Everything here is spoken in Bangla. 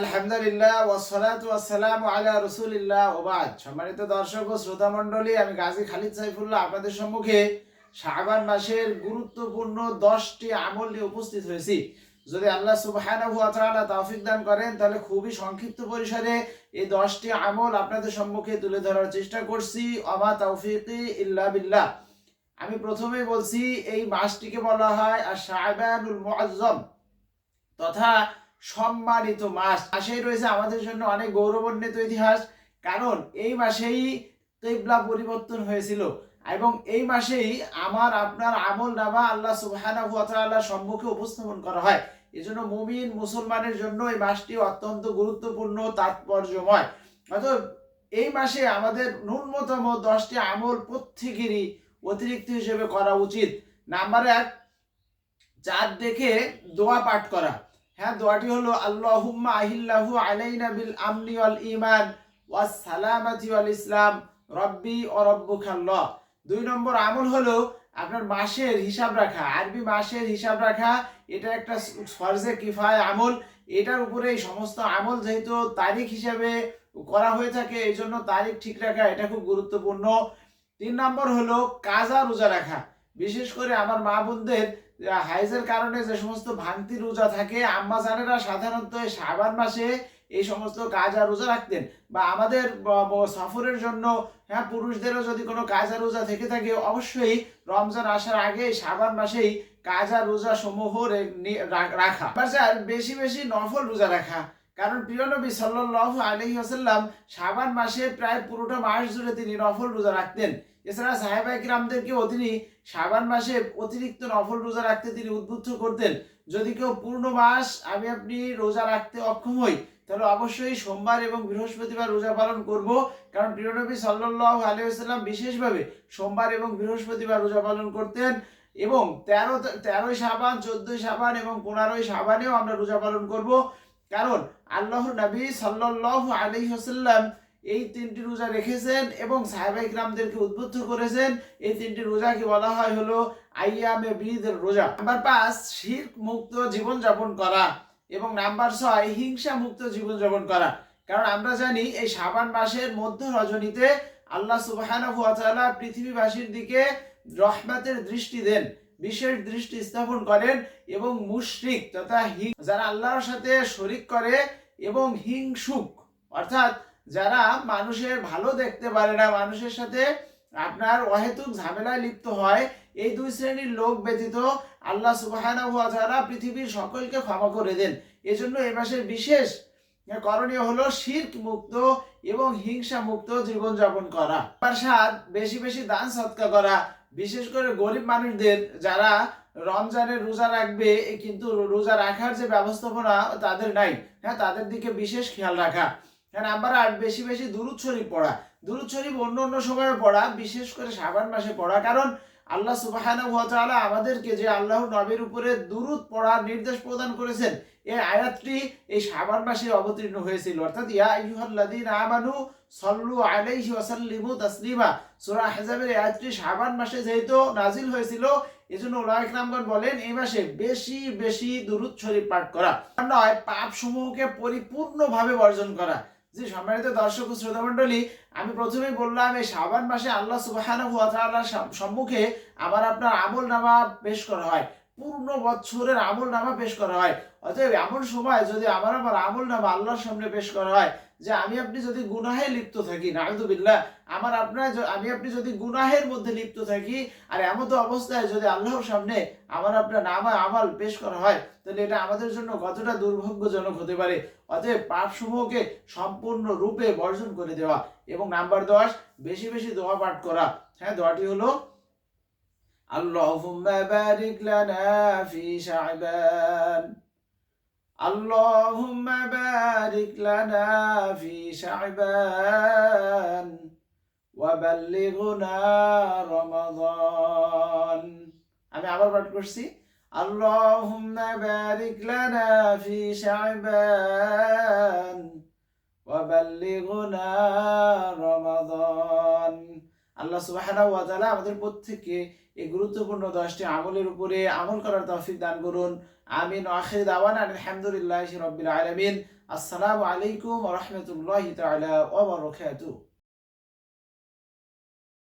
আলহামদুলিল্লাহ আলা ওবাদ সম্মানিত দর্শক ও শ্রোতা মণ্ডলী, আমি গাজী খালিদ সাইফুল্লাহ আপনাদের সম্মুখে মাসের গুরুত্বপূর্ণ দশটি আমল নিয়ে উপস্থিত হয়েছি। যদি আল্লাহ দান করেন, তাহলে খুবই সংক্ষিপ্ত পরিসরে এই দশটি আমল আপনাদের সম্মুখে তুলে ধরার চেষ্টা করছি। অমা তৌফিকি ইল্লা বিল্লাহ। আমি প্রথমেই বলছি, এই মাসটিকে বলা হয় আর শাবানুল মুআজ্জম তথা সম্মানিত মাস। মাসেই রয়েছে আমাদের জন্য অনেক গৌরবান্বিত ইতিহাস। কারণ এই মাসেই কেবলা পরিবর্তন হয়েছিল এবং এই মাসেই আমার, আপনার আমল নামা আল্লাহ সুবহানাহু তাআলার সম্মুখে উপস্থাপন করা হয়। এজন্য মুমিন মুসলমানের জন্য এই মাসটি অত্যন্ত গুরুত্বপূর্ণ তাৎপর্যময়। অতএব এই মাসে আমাদের ন্যূনতম দশটি আমল প্রত্যেকেরই অতিরিক্ত হিসেবে করা উচিত। নাম্বার এক চাঁদ দেখে দোয়া পাঠ করা। হ্যাঁ দোয়াটি হলো, আল্লাহুম্মা আহিল্লাহু আলাইনা বিল আমনি ওয়াল ঈমান ওয়াস সালামাতি ওয়াল ইসলাম, রব্বি ও রব্বুকাল্লাহ দুই নম্বর আমল হলো আপনার মাসের হিসাব রাখা, আরবি মাসের হিসাব রাখা, এটা একটা ফরজে কিফায় আমল। এটার উপরে সমস্ত আমল যেহেতু তারিখ হিসাবে করা হয়ে থাকে এই জন্য তারিখ ঠিক রাখা এটা খুব গুরুত্বপূর্ণ। তিন নম্বর হলো, কাজা রোজা রাখা। বিশেষ করে আমার মা বোনদের হাইজের কারণে যে সমস্ত ভাঙতি রোজা থাকে, আম্মা জানেরা সাধারণত শাবান মাসে এই সমস্ত কাজ রোজা রাখতেন। বা আমাদের ব- ব- সফরের জন্য হ্যাঁ পুরুষদেরও যদি কোনো কাজ রোজা থেকে থাকে, অবশ্যই রমজান আসার আগে সাবান মাসেই কাজ রোজা সমূহ রাখা। স্যার, বেশি বেশি নফল রোজা রাখা। কারণ প্রিয় নবী সাল্লাল্লাহু আলাইহি ওয়াসাল্লাম শাবান মাসে প্রায় পুরোটা মাস জুড়ে তিনি নফল রোজা রাখতেন। এছাড়া সাহেবা কিরামদেরকেও তিনি শাবান মাসে অতিরিক্ত নফল রোজা রাখতে তিনি উদ্বুদ্ধ করতেন। যদি কেউ পূর্ণ মাস আমি আপনি রোজা রাখতে অক্ষম হই, তাহলে অবশ্যই সোমবার এবং বৃহস্পতিবার রোজা পালন করব। কারণ প্রিয় নবী সাল্লাল্লাহু আলাইহি ওয়াসাল্লাম বিশেষভাবে সোমবার এবং বৃহস্পতিবার রোজা পালন করতেন এবং তেরো, তেরোই সাবান চোদ্দই সাবান এবং পনেরোই সাবানেও আমরা রোজা পালন করব। কারণ আল্লাহ নবী সাল্লাল্লাহু আলাইহি ওয়াসাল্লাম এই তিনটি রোজা রেখেছেন এবং সাহেবাই গ্রামদেরকে উদ্বুদ্ধ করেছেন। এই তিনটি রোজাকে বলা হয় হলো আইয়ামে বিদের রোজা। নাম্বার পাঁচ, শির্ক মুক্ত জীবনযাপন করা এবং নাম্বার ছয়, হিংসা মুক্ত জীবনযাপন করা। কারণ আমরা জানি এই সাবান মাসের মধ্য রজনীতে আল্লাহ তাআলা পৃথিবীবাসীর দিকে রহমতের দৃষ্টি দেন। বিশেষ দৃষ্টি স্থাপন করেন এবং মুশরিক তথা যারা আল্লাহর সাথে শরিক করে এবং হিংসুক। অর্থাৎ যারা মানুষের ভালো দেখতে পারে না, মানুষের সাথে আপনার অহেতুক ঝামেলায় লিপ্ত হয়, এই দুই শ্রেণির লোক ব্যতীত আল্লাহ তাআলা পৃথিবীর সকলকে ক্ষমা করে দেন। এজন্য এ মাসের বিশেষ করণীয় হলো শির্ক মুক্ত এবং হিংসা মুক্ত জীবনযাপন করা। নাম্বার বেশি বেশি দান সৎকা করা বিশেষ করে গরিব মানুষদের যারা রমজানের রোজা রাখবে কিন্তু রোজা রাখার যে ব্যবস্থাপনা তাদের নাই। হ্যাঁ তাদের দিকে বিশেষ খেয়াল রাখা। হ্যাঁ নাম্বার আর বেশি বেশি দুরুদ শরীফ পড়া। দুরুদ শরীফ অন্য অন্য সময়ে পড়া, বিশেষ করে সাবান মাসে পড়া। কারণ আল্লাহ ওয়া আমাদেরকে যে আল্লাহর নবীর উপরে দুরুদ পড়ার নির্দেশ প্রদান করেছেন এই আয়াতটি এই শাবান মাসে অবতীর্ণ হয়েছিল। অর্থাৎ, ইয়া আইয়ুহাল্লাযীনা আমানু সাল্লু আলাইহি ওয়া সাল্লিমু তাসলিমা আয়াতটি শাবান মাসে যেহেতু নাজিল হয়েছিল, এজন্য বলেন এই মাসে বেশি বেশি দুরুদ শরীফ পাঠ করা। নয় পাপ সমূহকে পরিপূর্ণভাবে বর্জন করা। যে সম্মানিত দর্শক ও শ্রোতা মণ্ডলী, আমি প্রথমেই বললাম, এই শাবান মাসে আল্লাহ তাআলার সম্মুখে আবার আপনার আমল নামা পেশ করা হয়। পূর্ণ বছরের আমল নামা পেশ করা হয়। অতএব এমন সময় যদি আমার আমার আমল নামা আল্লাহর সামনে পেশ করা হয় যে আমি আপনি যদি গুনাহে লিপ্ত থাকি নাউযুবিল্লাহ আমার আপনার আমি আপনি যদি গুনাহের মধ্যে লিপ্ত থাকি, আর এমন তো অবস্থায় যদি আল্লাহর সামনে আমার আপনার নামা আমাল পেশ করা হয়, তাহলে এটা আমাদের জন্য কতটা দুর্ভাগ্যজনক হতে পারে? অতএব পাপ সমূহকে সম্পূর্ণ রূপে বর্জন করে দেওয়া এবং নাম্বার দশ, বেশি বেশি দোয়া পাঠ করা। হ্যাঁ দোয়াটি হলো, আল্লাহুম্মা বারিক লানা ফি শাবান। আল্লাহুম্মা বারিক লানা ফি শাবান ওয়া বাল্লিগনা রমাদান আমি আবার পাঠ করছি। আল্লাহুম্মা বারিক লানা ফি শাবান ওয়া বাল্লিগনা রমাদান আল্লাহ সুবাহানা ওয়া তাআলা আমাদের প্রত্যেককে এই গুরুত্বপূর্ণ দশটি আমলের উপরে আমল করার তৌফিক দান করুন। আমিন আখির দাওয়ান আলহামদুলিল্লাহ রবিল আলমিন। আসসালামু আলাইকুম রহমতুল্লাহ তালা ওয়া বারাকাতুহু।